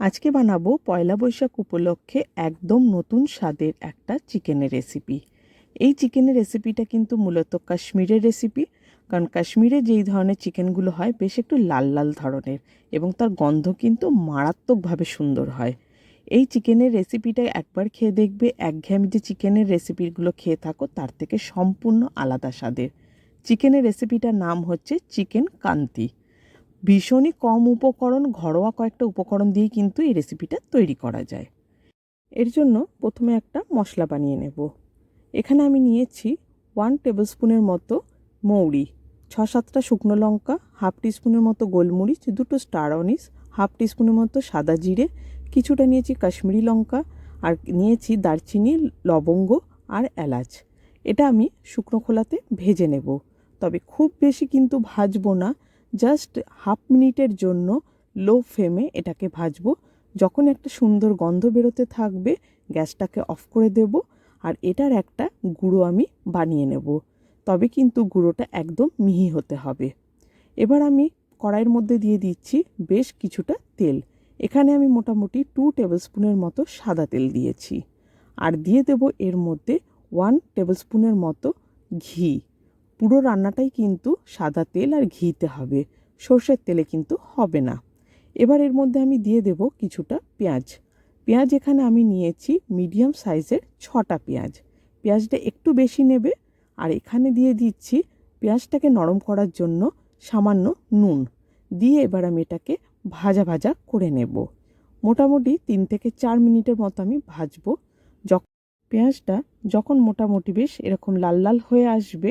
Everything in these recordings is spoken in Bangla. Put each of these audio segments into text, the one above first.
আজকে বানাবো পয়লা বৈশাখ উপলক্ষে একদম নতুন স্বাদের একটা চিকেনের রেসিপি এই চিকেনের রেসিপিটা কিন্তু মূলত কাশ্মীরের রেসিপি কারণ কাশ্মীরে যেই ধরনের চিকেনগুলো হয়, বেশ একটু লাল লাল ধরনের এবং তার গন্ধ কিন্তু মারাত্মকভাবে সুন্দর হয়। এই চিকেনের রেসিপিটা একবার খেয়ে দেখবে একঘেয়েমি যে চিকেনের রেসিপিগুলো খেয়ে থাকো, তার থেকে সম্পূর্ণ আলাদা স্বাদের। চিকেনের রেসিপিটার নাম হচ্ছে চিকেন কান্তি। ভীষণই কম উপকরণ, ঘরোয়া কয়েকটা উপকরণ দিয়েই কিন্তু এই রেসিপিটা তৈরি করা যায়। এর জন্য প্রথমে একটা মশলা বানিয়ে নেব। এখানে আমি নিয়েছি ওয়ান টেবিলস্পুনের মতো মৌরি ছ সাতটা শুকনো লঙ্কা হাফ টিস্পুনের মতো গোলমরিচ, দুটো স্টার অনিস হাফ টিস্পুনের মতো সাদা জিরে, কিছুটা নিয়েছি কাশ্মীরি লঙ্কা আর নিয়েছি দারচিনি, লবঙ্গ আর এলাচ। এটা আমি শুকনো খোলাতে ভেজে নেব। তবে খুব বেশি কিন্তু ভাজবো না জাস্ট হাফ মিনিটের জন্য লো ফ্লেমে এটাকে ভাজবো। যখন একটা সুন্দর গন্ধ বেরোতে থাকবে, গ্যাসটাকে অফ করে দেব আর এটার একটা গুঁড়ো আমি বানিয়ে নেব। তবে কিন্তু গুঁড়োটা একদম মিহি হতে হবে। এবার আমি কড়াইয়ের মধ্যে দিয়ে দিচ্ছি বেশ কিছুটা তেল। এখানে আমি মোটামুটি টু টেবিলস্পুনের মতো সাদা তেল দিয়েছি। আর দিয়ে দেব এর মধ্যে ওয়ান টেবিলস্পুনের মতো ঘি। পুরো রান্নাটাই কিন্তু সাদা তেল আর ঘিতে হবে। সর্ষের তেলে কিন্তু হবে না। এবার এর মধ্যে আমি দিয়ে দেব কিছুটা পেঁয়াজ। পেঁয়াজ এখানে আমি নিয়েছি মিডিয়াম সাইজের ছটা পেঁয়াজ। পেঁয়াজটা একটু বেশি নেবে আর এখানে দিয়ে দিচ্ছি পেঁয়াজটাকে নরম করার জন্য সামান্য নুন। দিয়ে এবার আমি এটাকে ভাজা ভাজা করে নেব। মোটামুটি তিন থেকে চার মিনিটের মতো আমি ভাজবো। যখন পেঁয়াজটা যখন মোটামুটি বেশ এরকম লাল লাল হয়ে আসবে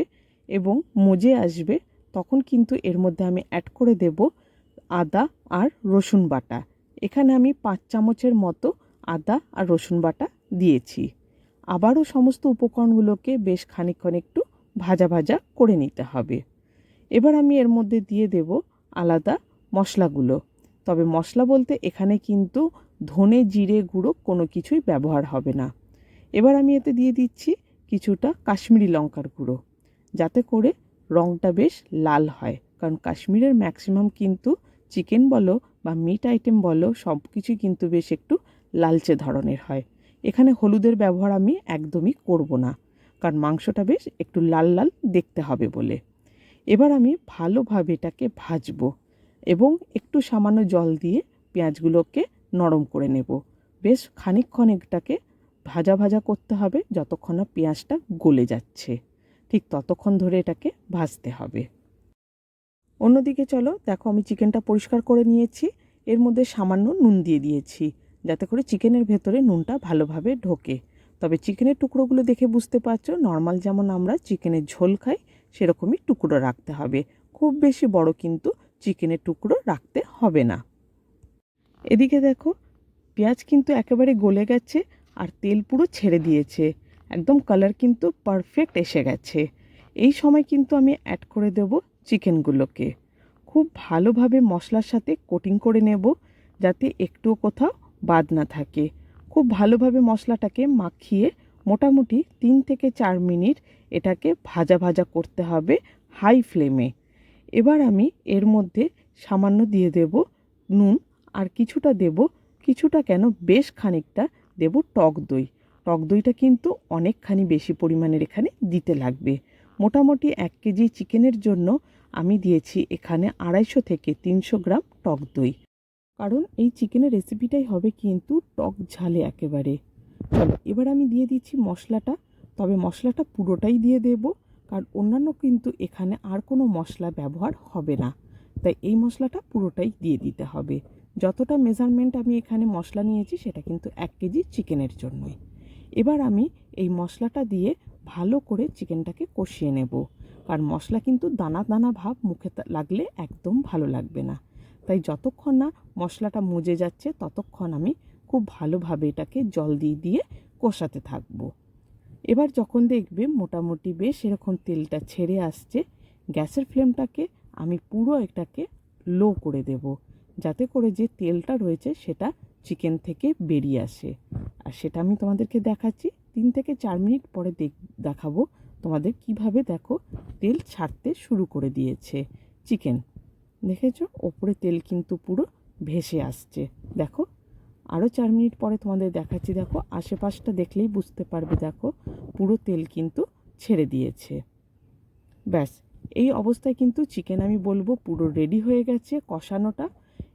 এবং মজে আসবে, তখন কিন্তু এর মধ্যে আমি অ্যাড করে দেব আদা আর রসুন বাটা। এখানে আমি পাঁচ চামচের মতো আদা আর রসুন বাটা দিয়েছি। আবারও সমস্ত উপকরণগুলোকে বেশ খানিকক্ষণ একটু ভাজা ভাজা করে নিতে হবে। এবার আমি এর মধ্যে দিয়ে দেব আলাদা মশলাগুলো। তবে মশলা বলতে এখানে কিন্তু ধনে, জিরে, গুঁড়ো কোনো কিছুই ব্যবহার হবে না। এবার আমি এতে দিয়ে দিচ্ছি কিছুটা কাশ্মীরি লঙ্কার গুঁড়ো। যাতে করে রঙটা বেশ লাল হয়। কারণ কাশ্মীরের ম্যাক্সিমাম কিন্তু চিকেন বলো বা মিট আইটেম বলো সব কিছুই কিন্তু বেশ একটু লালচে ধরনের হয়। এখানে হলুদের ব্যবহার আমি একদমই করব না। কারণ মাংসটা বেশ একটু লাল লাল দেখতে হবে বলে। এবার আমি ভালোভাবে এটাকে ভাজবো এবং একটু সামান্য জল দিয়ে পেঁয়াজগুলোকে নরম করে নেব। বেশ খানিকক্ষণ এটাকে ভাজা ভাজা করতে হবে যতক্ষণ না পেঁয়াজটা গলে যাচ্ছে। ঠিক ততক্ষণ ধরে এটাকে ভাজতে হবে। অন্যদিকে চলো, দেখো আমি চিকেনটা পরিষ্কার করে নিয়েছি। এর মধ্যে সামান্য নুন দিয়ে দিয়েছি, যাতে করে চিকেনের ভেতরে নুনটা ভালোভাবে ঢোকে। তবে চিকেনের টুকরোগুলো দেখে বুঝতে পারছ, নর্মাল যেমন আমরা চিকেনের ঝোল খাই, সেরকমই টুকরো রাখতে হবে। খুব বেশি বড় কিন্তু চিকেনের টুকরো রাখতে হবে না। এদিকে দেখো, পেঁয়াজ কিন্তু একেবারে গলে গেছে আর তেল পুরো ছেড়ে দিয়েছে। একদম কালার কিন্তু পারফেক্ট এসে গেছে। এই সময় কিন্তু আমি অ্যাড করে দেব চিকেনগুলোকে খুব ভালোভাবে মশলার সাথে কোটিং করে নেব যাতে একটুও কোথাও বাদ না থাকে। খুব ভালোভাবে মশলাটাকে মাখিয়ে মোটামুটি তিন থেকে চার মিনিট এটাকে ভাজা ভাজা করতে হবে হাই ফ্লেমে এবার আমি এর মধ্যে সামান্য দিয়ে দেব নুন আর কিছুটা দেব, কিছুটা কেন বেশ খানিকটা দেব টক দই। টক দইটা কিন্তু অনেকখানি বেশি পরিমাণের এখানে দিতে লাগবে। মোটামুটি এক কেজি চিকেনের জন্য আমি দিয়েছি এখানে আড়াইশো থেকে তিনশো গ্রাম টক দই। কারণ এই চিকেনের রেসিপিটাই হবে কিন্তু টক ঝালে একেবারে। চলো, এবার আমি দিয়ে দিচ্ছি মশলাটা। তবে মশলাটা পুরোটাই দিয়ে দেব, কারণ অন্যান্য কিন্তু এখানে আর কোনো মশলা ব্যবহার হবে না। তাই এই মশলাটা পুরোটাই দিয়ে দিতে হবে। যতটা মেজারমেন্ট আমি এখানে মশলা নিয়েছি, সেটা কিন্তু এক কেজি চিকেনের জন্যই। এবার আমি এই মশলাটা দিয়ে ভালো করে চিকেনটাকে কষিয়ে নেব। কারণ মশলা কিন্তু দানা দানা ভাব মুখে লাগলে একদম ভালো লাগবে না। তাই যতক্ষণ না মশলাটা মজে যাচ্ছে, ততক্ষণ আমি খুব ভালোভাবে এটাকে জল দিয়ে দিয়ে কষাতে থাকব। এবার যখন দেখবে মোটামুটি বেশ এরকম তেলটা ছেড়ে আসছে, গ্যাসের ফ্লেমটাকে আমি পুরো এটাকে লো করে দেব। যাতে করে যে তেলটা রয়েছে সেটা চিকেন থেকে বেরিয়ে আসে। আর সেটা আমি তোমাদেরকে দেখাচ্ছি। তিন থেকে চার মিনিট পরে দেখ, দেখাবো তোমাদের কীভাবে দেখো তেল ছাড়তে শুরু করে দিয়েছে চিকেন। দেখেছ? ওপরে তেল কিন্তু পুরো ভেসে আসছে। দেখো? আরও চার মিনিট পরে তোমাদের দেখাচ্ছি। দেখো? আশেপাশটা দেখলেই বুঝতে পারবে, দেখো? পুরো তেল কিন্তু ছেড়ে দিয়েছে। ব্যাস, এই অবস্থায় কিন্তু চিকেন আমি বলব পুরো রেডি হয়ে গেছে। কষানোটা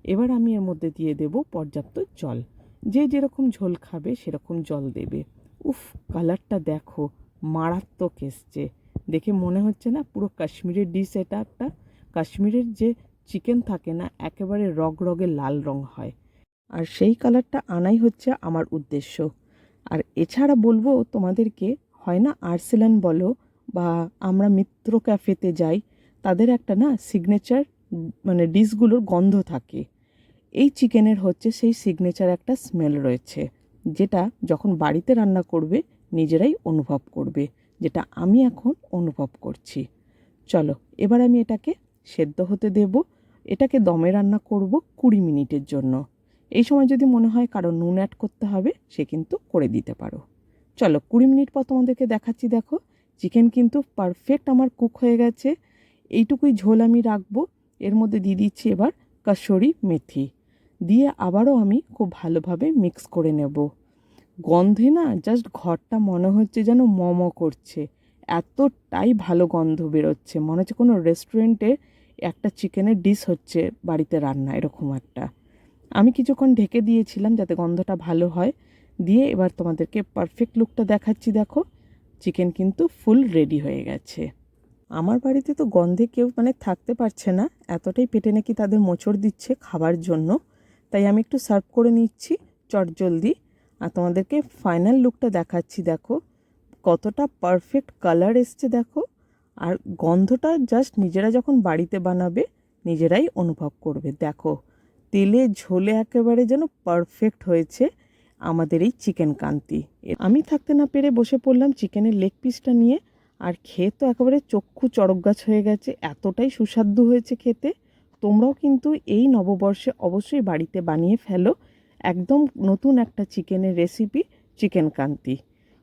এবার আমি এর মধ্যে দিয়ে দেব পর্যাপ্ত জল। যে যেরকম ঝোল খাবে সেরকম জল দেবে। উফ, কালারটা দেখো, মারাত্মক এসছে। দেখে মনে হচ্ছে না পুরো কাশ্মীরের ডিশ এটা একটা। কাশ্মীরের যে চিকেন থাকে না, একেবারে রগ রগে লাল রং হয়। আর সেই কালারটা আনাই হচ্ছে আমার উদ্দেশ্য। আর এছাড়া বলব তোমাদেরকে, হয় না আর্সেলান বলো বা আমরা মিত্র ক্যাফেতে যাই, তাদের একটা না সিগনেচার মানে ডিশগুলোর গন্ধ থাকে। এই চিকেনের হচ্ছে সেই সিগনেচার একটা স্মেল রয়েছে, যেটা যখন বাড়িতে রান্না করবে, নিজেরাই অনুভব করবে, যেটা আমি এখন অনুভব করছি। চলো, এবার আমি এটাকে সেদ্ধ হতে দেব। এটাকে দমে রান্না করব কুড়ি মিনিটের জন্য। এই সময় যদি মনে হয় কারও নুন অ্যাড করতে হবে, সে কিন্তু করে দিতে পারো। চলো, কুড়ি মিনিট পর তোমাদেরকে দেখাচ্ছি, দেখো। চিকেন কিন্তু পারফেক্ট আমার কুক হয়ে গেছে। এইটুকুই ঝোল আমি রাখব। এর মধ্যে দিয়ে দিচ্ছি এবার কাসরি মেথি। দিয়ে আবারও আমি খুব ভালোভাবে মিক্স করে নেব। গন্ধে না জাস্ট ঘরটা মনে হচ্ছে যেন মম করছে। এতটাই ভালো গন্ধ বেরোচ্ছে। মনে হচ্ছে কোনো রেস্টুরেন্টে একটা চিকেনের ডিশ হচ্ছে বাড়িতে রান্না, এরকম একটা। আমি কিছুক্ষণ ঢেকে দিয়েছিলাম যাতে গন্ধটা ভালো হয়। দিয়ে এবার তোমাদেরকে পারফেক্ট লুকটা দেখাচ্ছি, দেখো। চিকেন কিন্তু ফুল রেডি হয়ে গেছে। আমার বাড়িতে তো গন্ধে কেউ মানে থাকতে পারছে না। এতটাই পেটে নাকি তাদের মোচড় দিচ্ছে খাবার জন্য। তাই আমি একটু সার্ভ করে নিচ্ছি চটজলদি আর তোমাদেরকে ফাইনাল লুকটা দেখাচ্ছি, দেখো। কতটা পারফেক্ট কালার এসছে, দেখো। আর গন্ধটা জাস্ট নিজেরা যখন বাড়িতে বানাবে, নিজেরাই অনুভব করবে। দেখো, তেলে ঝোলে একেবারে যেন পারফেক্ট হয়েছে আমাদের এই চিকেন কান্তি। আমি থাকতে না পেরে বসে পড়লাম চিকেনের লেগ পিসটা নিয়ে। আর খেয়ে তো একেবারে চক্ষু চড়ক গাছ হয়ে গেছে, এতটাই সুস্বাদু হয়েছে খেতে। তোমরাও কিন্তু এই নববর্ষে অবশ্যই বাড়িতে বানিয়ে ফেলো একদম নতুন একটা চিকেনের রেসিপি চিকেন কান্তি।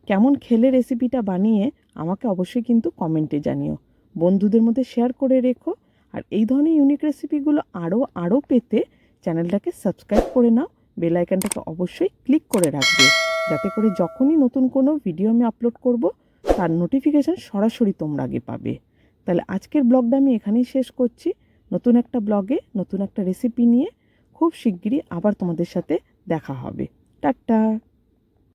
কেমন খেলে রেসিপিটা বানিয়ে আমাকে অবশ্যই কিন্তু কমেন্টে জানিও। বন্ধুদের মধ্যে শেয়ার করে রেখো। আর এই ধরনের ইউনিক রেসিপিগুলো আরও আরও পেতে চ্যানেলটাকে সাবস্ক্রাইব করে নাও। বেল আইকনটাকে অবশ্যই ক্লিক করে রাখবে। যাতে করে যখনই নতুন কোনো ভিডিও আমি আপলোড করব তার নোটিফিকেশান সরাসরি তোমরা আগে পাবে। তাহলে আজকের ব্লগটা আমি এখানেই শেষ করছি। নতুন একটা ব্লগে নতুন একটা রেসিপি নিয়ে খুব শিগগিরই আবার তোমাদের সাথে দেখা হবে। টাটা!